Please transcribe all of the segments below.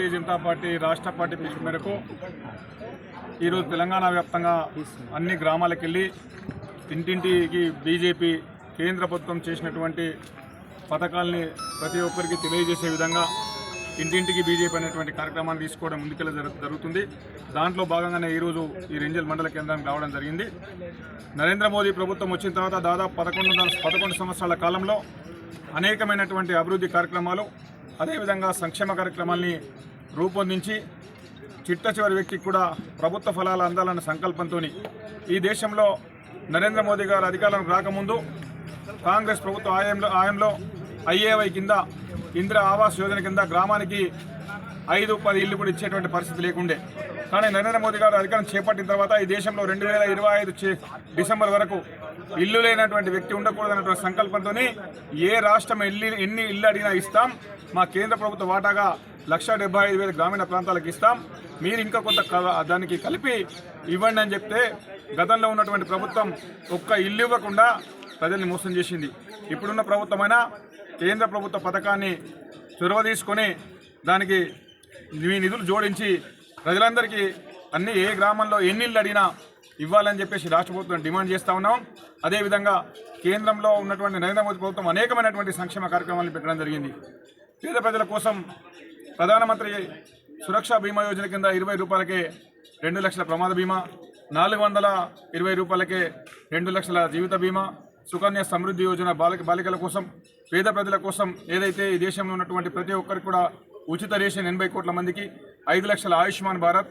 భారతీయ Janata party రాష్ట్ర party పిలుపు మేరకు ఈరోజు తెలంగాణ వ్యాప్తంగా అన్ని గ్రామాలకు వెళ్ళి ఇంటింటికి బీజేపీ కేంద్ర ప్రభుత్వం చేసినటువంటి పథకాల్ని ప్రతి ఒక్కరికి తెలియజేసే విధంగా ఇంటింటికి బీజేపీ అనేటువంటి కార్యక్రమాన్ని తీసుకోవడం ముందుకెళ్ళ జరుగుతుంది. దాంట్లో భాగంగానే ఈరోజు ఈ రెంజల్ మండల కేంద్రానికి రావడం జరిగింది. నరేంద్ర మోదీ ప్రభుత్వం వచ్చిన తర్వాత దాదాపు పదకొండు పదకొండు సంవత్సరాల కాలంలో అనేకమైనటువంటి అభివృద్ధి కార్యక్రమాలు అదేవిధంగా సంక్షేమ కార్యక్రమాల్ని రూపొందించి చిట్ట చివరి వ్యక్తికి కూడా ప్రభుత్వ ఫలాలు అందాలన్న సంకల్పంతో ఈ దేశంలో నరేంద్ర మోదీ గారు అధికారంలోకి రాకముందు కాంగ్రెస్ ప్రభుత్వ ఆయంలో ఆయంలో ఐఏవై కింద ఇందిరా ఆవాస్ యోజన కింద గ్రామానికి ఐదు పది ఇల్లు కూడా ఇచ్చేటువంటి పరిస్థితి లేకుండే. కానీ నరేంద్ర మోదీ గారు అధికారం చేపట్టిన తర్వాత ఈ దేశంలో రెండు వేల ఇరవై ఐదు డిసెంబర్ వరకు ఇల్లు లేనటువంటి వ్యక్తి ఉండకూడదన్నటువంటి సంకల్పంతో ఏ రాష్ట్రం ఎల్లి ఎన్ని ఇల్లు అడిగినా ఇస్తాం మా కేంద్ర ప్రభుత్వ వాటాగా లక్ష డెబ్బై ఐదు వేల గ్రామీణ ప్రాంతాలకు ఇస్తాం. మీరు ఇంకా కొంత క- దానికి కలిపి ఇవ్వండి అని చెప్తే గతంలో ఉన్నటువంటి ప్రభుత్వం ఒక్క ఇల్లు ఇవ్వకుండా ప్రజల్ని మోసం చేసింది. ఇప్పుడున్న ప్రభుత్వమైనా కేంద్ర ప్రభుత్వ పథకాన్ని చొరవ తీసుకొని దానికి మీ నిధులు జోడించి ప్రజలందరికీ అన్ని ఏ గ్రామంలో ఎన్ని ఇళ్ళు అడిగినా ఇవ్వాలని చెప్పేసి రాష్ట్ర ప్రభుత్వం డిమాండ్ చేస్తూ ఉన్నాం. అదేవిధంగా కేంద్రంలో ఉన్నటువంటి నరేంద్ర మోదీ ప్రభుత్వం అనేకమైనటువంటి సంక్షేమ కార్యక్రమాలను పెట్టడం జరిగింది. పేద ప్రజల కోసం ప్రధానమంత్రి సురక్ష బీమా యోజన కింద ఇరవై రూపాయలకే రెండు లక్షల ప్రమాద బీమా నాలుగు వందల ఇరవై రూపాయలకే రెండు లక్షల జీవిత బీమా సుకన్య సమృద్ధి యోజన బాలిక బాలికల కోసం పేద ప్రజల కోసం ఏదైతే ఈ దేశంలో ఉన్నటువంటి ప్రతి ఒక్కరికి కూడా ఉచిత రేషన్ ఎనభై కోట్ల మందికి ఐదు లక్షల ఆయుష్మాన్ భారత్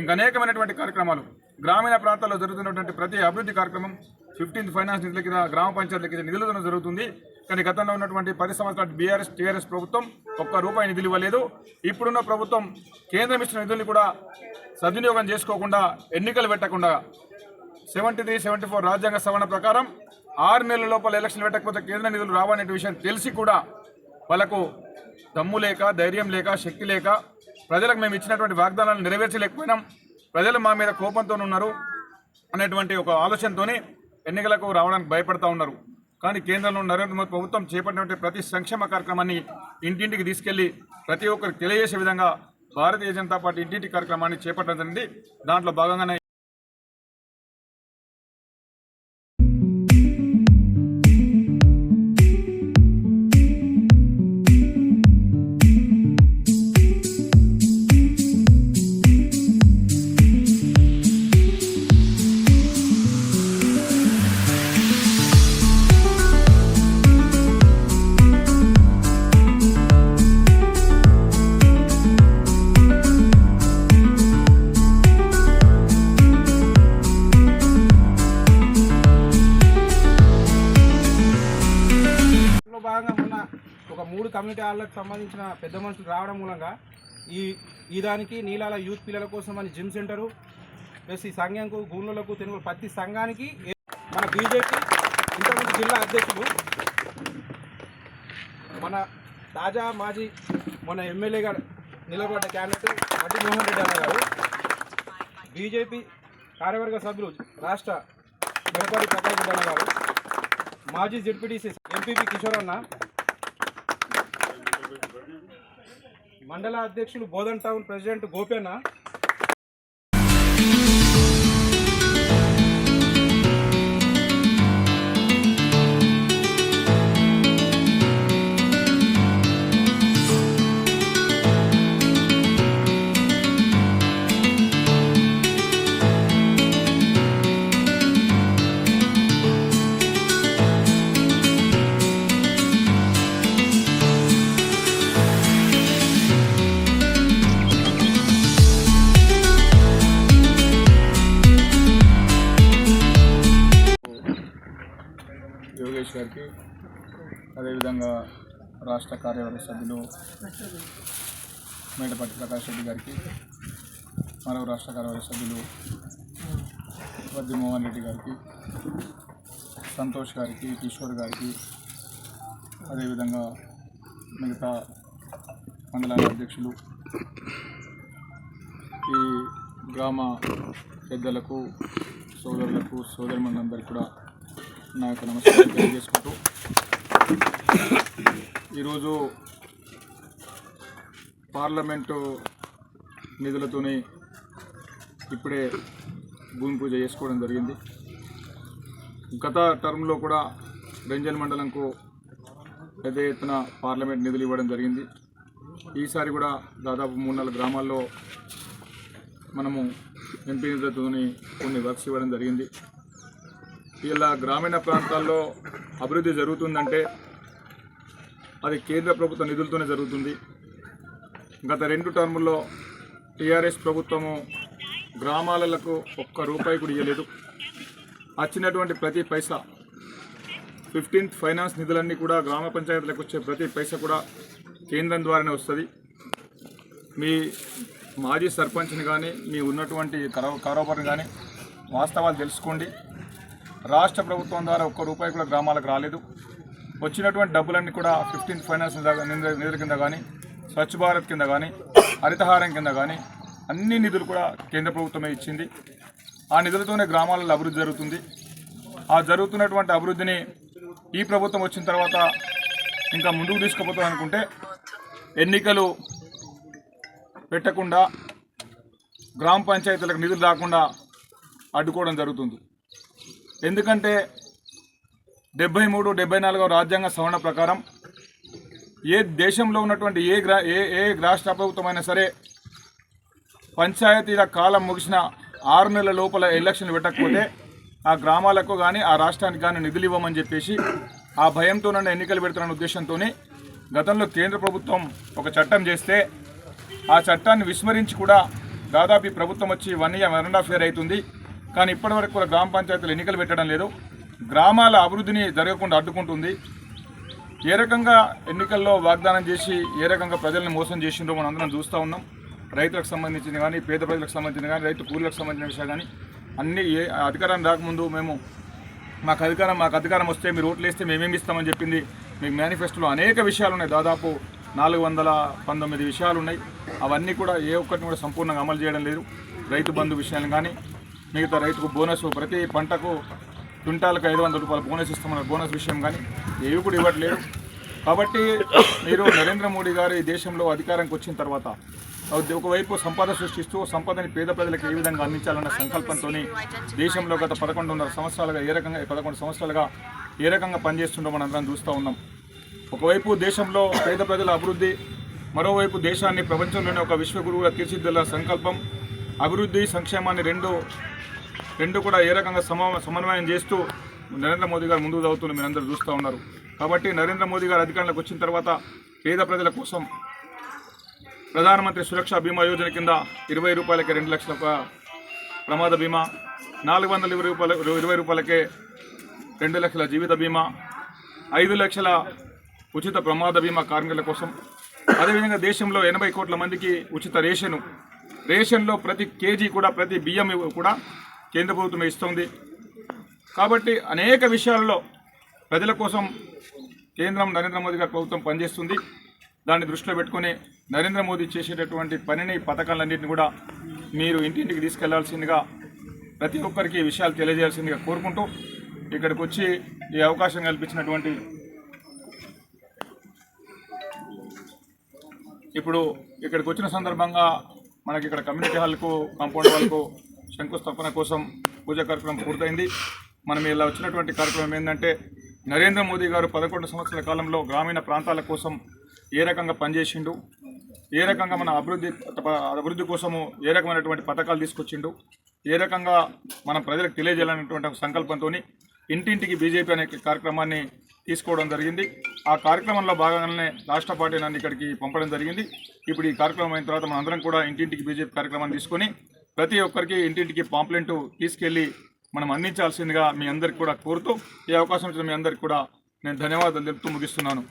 ఇంకా అనేకమైనటువంటి కార్యక్రమాలు. గ్రామీణ ప్రాంతాల్లో జరుగుతున్నటువంటి ప్రతి అభివృద్ధి కార్యక్రమం ఫిఫ్టీన్త్ ఫైనాన్స్ నిధుల కింద గ్రామ పంచాయతీల కింద నిధులతో జరుగుతుంది. కానీ గతంలో ఉన్నటువంటి పది సంవత్సరాల బీఆర్ఎస్ టీఆర్ఎస్ ప్రభుత్వం ఒక్క రూపాయి నిధులు ఇవ్వలేదు. ఇప్పుడున్న ప్రభుత్వం కేంద్రం ఇచ్చిన నిధుల్ని కూడా సద్వినియోగం చేసుకోకుండా ఎన్నికలు పెట్టకుండా సెవెంటీ త్రీ సెవెంటీ ఫోర్ రాజ్యాంగ సవరణ ప్రకారం ఆరు నెలల లోపల ఎలక్షన్ పెట్టకపోతే కేంద్ర నిధులు రావనే విషయం తెలిసి కూడా వాళ్ళకు దమ్ము లేక ధైర్యం లేక శక్తి లేక ప్రజలకు మేము ఇచ్చినటువంటి వాగ్దానాలను నెరవేర్చలేకపోయినాం. ప్రజలు మా మీద కోపంతో ఉన్నారు అనేటువంటి ఒక ఆలోచనతోనే ఎన్నికలకు రావడానికి భయపడతా ఉన్నారు. కానీ కేంద్రంలో నరేంద్ర మోదీ ప్రభుత్వం చేపట్టినటువంటి ప్రతి సంక్షేమ కార్యక్రమాన్ని ఇంటింటికి తీసుకెళ్ళి ప్రతి ఒక్కరికి తెలియజేసే విధంగా భారతీయ జనతా పార్టీ ఇంటింటి కార్యక్రమాన్ని చేపట్టడం జరిగింది. దాంట్లో భాగంగానే కమ్యూనిటీ హాళ్ళకు సంబంధించిన పెద్ద మనుషులు రావడం మూలంగా ఈ ఈ దానికి నీలాల యూత్ పిల్లల కోసం అని జిమ్ సెంటరు ప్లస్ ఈ సంఘంకు గూళ్ళలకు తెలుగు ప్రతి సంఘానికి మన బీజేపీ ఇంతకుముందు జిల్లా అధ్యక్షుడు మన తాజా మాజీ మన ఎమ్మెల్యేగా నిలబడ్డ క్యాండిడేట్ మట్టి మోహన్ రెడ్డి అన్న గారు. బీజేపీ కార్యవర్గ సభ్యులు రాష్ట్ర మెడపాటి ప్రకాష్ రెడ్డి అన్న గారు. మాజీ జెడ్పీటీసీ ఎంపీపీ కిషోర్ అన్న మండల అధ్యక్షులు బోధన్ టౌన్ ప్రెసిడెంట్ గోపేనా యోగేష్ గారికి అదేవిధంగా రాష్ట్ర కార్యవర్గ సభ్యులు మేడపట్టి ప్రకాష్ రెడ్డి గారికి మరో రాష్ట్ర కార్యవర్గ సభ్యులు వద్ది మోహన్ రెడ్డి గారికి సంతోష్ గారికి కిషోర్ గారికి అదేవిధంగా మిగతా మండలాల అధ్యక్షులు ఈ గ్రామ పెద్దలకు సోదరులకు సోదరుమందరికి కూడా నా యొక్క నమస్కారం తెలియజేసుకుంటూ ఈరోజు పార్లమెంటు నిధులతోని ఇప్పుడే భూమి పూజ చేసుకోవడం జరిగింది. గత టర్మ్లో కూడా రంజన్ మండలంకు పెద్ద ఎత్తున పార్లమెంట్ నిధులు ఇవ్వడం జరిగింది. ఈసారి కూడా దాదాపు మూడు నాలుగు గ్రామాల్లో మనము ఎంపీ నిధులతోని కొన్ని వర్క్స్ ఇవ్వడం జరిగింది. ఇలా గ్రామీణ ప్రాంతాల్లో అభివృద్ధి జరుగుతుందంటే అది కేంద్ర ప్రభుత్వ నిధులతోనే జరుగుతుంది. గత రెండు టర్ముల్లో టీఆర్ఎస్ ప్రభుత్వము గ్రామాలకు ఒక్క రూపాయి కూడా ఇవ్వలేదు వచ్చినటువంటి ప్రతి పైసా ఫిఫ్టీన్త్ ఫైనాన్స్ నిధులన్నీ కూడా గ్రామ పంచాయతీలకు వచ్చే ప్రతి పైసా కూడా కేంద్రం ద్వారానే వస్తుంది. మీ మాజీ సర్పంచ్ని కానీ మీ ఉన్నటువంటి కరో కారోబార్ని కానీ వాస్తవాలు తెలుసుకోండి. రాష్ట్ర ప్రభుత్వం ద్వారా ఒక్క రూపాయి కూడా గ్రామాలకు రాలేదు. వచ్చినటువంటి డబ్బులన్నీ కూడా ఫిఫ్టీన్త్ ఫైనాన్స్ నిధుల- నిధుల కింద కానీ స్వచ్ఛ భారత్ కింద కానీ హరితహారం కింద కానీ అన్ని నిధులు కూడా కేంద్ర ప్రభుత్వమే ఇచ్చింది. ఆ నిధులతోనే గ్రామాలలో అభివృద్ధి జరుగుతుంది. ఆ జరుగుతున్నటువంటి అభివృద్ధిని ఈ ప్రభుత్వం వచ్చిన తర్వాత ఇంకా ముందుకు తీసుకుపోతాం అనుకుంటే ఎన్నికలు పెట్టకుండా గ్రామ పంచాయతీలకు నిధులు రాకుండా అడ్డుకోవడం జరుగుతుంది. ఎందుకంటే డెబ్బై మూడు డెబ్బై నాలుగవ రాజ్యాంగ సవరణ ప్రకారం ఏ దేశంలో ఉన్నటువంటి ఏ గ్రా ఏ ఏ రాష్ట్ర ప్రభుత్వమైనా సరే పంచాయతీల కాలం ముగిసిన ఆరు నెలల లోపల ఎలక్షన్లు పెట్టకపోతే ఆ గ్రామాలకు కానీ ఆ రాష్ట్రానికి కానీ నిధులు ఇవ్వమని చెప్పేసి ఆ భయంతో నన్ను ఎన్నికలు పెడుతున్న ఉద్దేశంతో గతంలో కేంద్ర ప్రభుత్వం ఒక చట్టం చేస్తే ఆ చట్టాన్ని విస్మరించి కూడా దాదాపు ఈ ప్రభుత్వం వచ్చి one year one and half year అవుతుంది. కానీ ఇప్పటివరకు కూడా గ్రామ పంచాయతీలు ఎన్నికలు పెట్టడం లేదు. గ్రామాల అభివృద్ధిని జరగకుండా అడ్డుకుంటుంది. ఏ రకంగా ఎన్నికల్లో వాగ్దానం చేసి ఏ రకంగా ప్రజల్ని మోసం చేసిండ్రో మనం అందరం చూస్తూ ఉన్నాం. రైతులకు సంబంధించింది కానీ పేద ప్రజలకు సంబంధించింది కానీ రైతు కూలీలకు సంబంధించిన విషయాలు కానీ అన్ని ఏ అధికారం రాకముందు మేము మాకు అధికారం మాకు అధికారం వస్తే మీరు ఓట్లు వేస్తే మేమేమి ఇస్తామని చెప్పింది. మీకు మేనిఫెస్టోలో అనేక విషయాలు ఉన్నాయి. దాదాపు నాలుగు వందల పంతొమ్మిది విషయాలు ఉన్నాయి. అవన్నీ కూడా ఏ ఒక్కటిని కూడా సంపూర్ణంగా అమలు చేయడం లేదు. రైతు బంధు విషయాలు కానీ మిగతా రైతుకు బోనస్ ప్రతి పంటకు క్వింటాలకు ఐదు వందల రూపాయలు బోనస్ ఇస్తామన్న బోనస్ విషయం కానీ ఏవి కూడా ఇవ్వట్లేదు. కాబట్టి మీరు నరేంద్ర మోడీ గారు ఈ దేశంలో అధికారానికి వచ్చిన తర్వాత ఒకవైపు సంపద సృష్టిస్తూ సంపదని పేద ప్రజలకు ఏ విధంగా అందించాలన్న సంకల్పంతో దేశంలో గత పదకొండున్నర సంవత్సరాలుగా ఏ రకంగా పదకొండు సంవత్సరాలుగా ఏ రకంగా పనిచేస్తుండో మనం అందరం చూస్తూ ఉన్నాం. ఒకవైపు దేశంలో పేద ప్రజల అభివృద్ధి మరోవైపు దేశాన్ని ప్రపంచంలోనే ఒక విశ్వగురువుగా తీర్చిదిద్దాల సంకల్పం అభివృద్ధి సంక్షేమాన్ని రెండు రెండు కూడా ఏ రకంగా సమ సమన్వయం చేస్తూ నరేంద్ర మోదీ గారు ముందుకు చదువుతున్న మీరు అందరూ చూస్తూ ఉన్నారు. కాబట్టి నరేంద్ర మోదీ గారు అధికారంలోకి వచ్చిన తర్వాత పేద ప్రజల కోసం ప్రధానమంత్రి సురక్ష బీమా యోజన కింద ఇరవై రూపాయలకి రెండు లక్షల ప్రమాద బీమా నాలుగు వందల ఇరవై రూపాయల ఇరవై రూపాయలకే రెండు లక్షల జీవిత బీమా ఐదు లక్షల ఉచిత ప్రమాద బీమా కార్మికుల కోసం. అదేవిధంగా దేశంలో ఎనభై కోట్ల మందికి ఉచిత రేషను రేషన్లో ప్రతి కేజీ కూడా ప్రతి బియ్యం కూడా కేంద్ర ప్రభుత్వం ఇస్తుంది. కాబట్టి అనేక విషయాల్లో ప్రజల కోసం కేంద్రం నరేంద్ర మోదీ గారి ప్రభుత్వం పనిచేస్తుంది. దాన్ని దృష్టిలో పెట్టుకొని నరేంద్ర మోదీ చేసేటటువంటి పనిని పథకాలన్నింటినీ కూడా మీరు ఇంటింటికి తీసుకెళ్ళాల్సిందిగా ప్రతి ఒక్కరికి ఈ విషయాలు తెలియజేయాల్సిందిగా కోరుకుంటూ ఇక్కడికి వచ్చి ఈ అవకాశం కల్పించినటువంటి ఇప్పుడు ఇక్కడికి వచ్చిన సందర్భంగా మనకి ఇక్కడ కమ్యూనిటీ హాల్కు కాంపౌండ్ వాళ్ళకు శంకుస్థాపన కోసం పూజా కార్యక్రమం పూర్తయింది. మనం ఇలా వచ్చినటువంటి కార్యక్రమం ఏంటంటే నరేంద్ర మోదీ గారు పదకొండు సంవత్సరాల కాలంలో గ్రామీణ ప్రాంతాల కోసం ఏ రకంగా పనిచేసిండు ఏ రకంగా మన అభివృద్ధి అభివృద్ధి కోసము ఏ రకమైనటువంటి పథకాలు తీసుకొచ్చిండు ఏ రకంగా మనం ప్రజలకు తెలియజేయాలనేటువంటి సంకల్పంతో ఇంటింటికి బీజేపీ అనే కార్యక్రమాన్ని తీసుకోవడం జరిగింది. ఆ కార్యక్రమంలో భాగంగానే రాష్ట్ర పార్టీ నన్ను ఇక్కడికి పంపడం జరిగింది. ఇప్పుడు ఈ కార్యక్రమం అయిన తర్వాత మనందరం కూడా ఇంటింటికి బీజేపీ కార్యక్రమాన్ని తీసుకొని ప్రతి ఒక్కరికి ఇంటింటికి పాంప్లెంట్ తీసుకెళ్ళి మనం అందించాల్సిందిగా మీ అందరికి కూడా కోరుతూ ఈ అవకాశం ఇచ్చిన మీ అందరికి కూడా నేను ధన్యవాదాలు తెలుపుతూ ముగిస్తున్నాను.